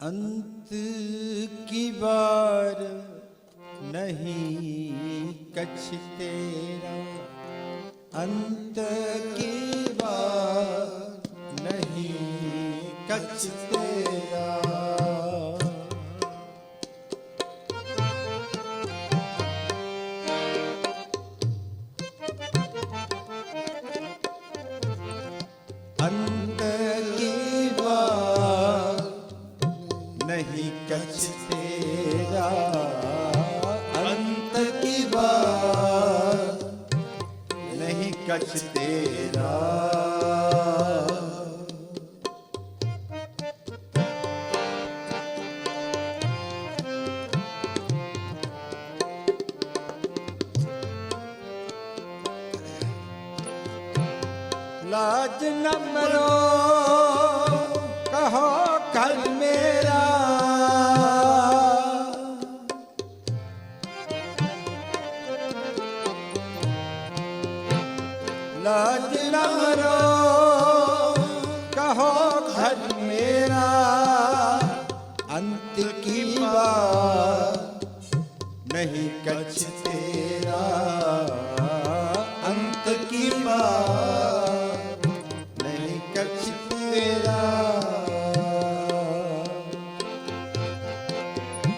अंत की बार नहीं कछ तेरा अंत की बार नहीं कछ तेरा अंत कछ तेरा अंत की बात नहीं कछ तेरा लाज न मरो लाज न मरो कहो घर मेरा अंत की बात नहीं कच्छ तेरा अंत की बात नहीं कच्छ तेरा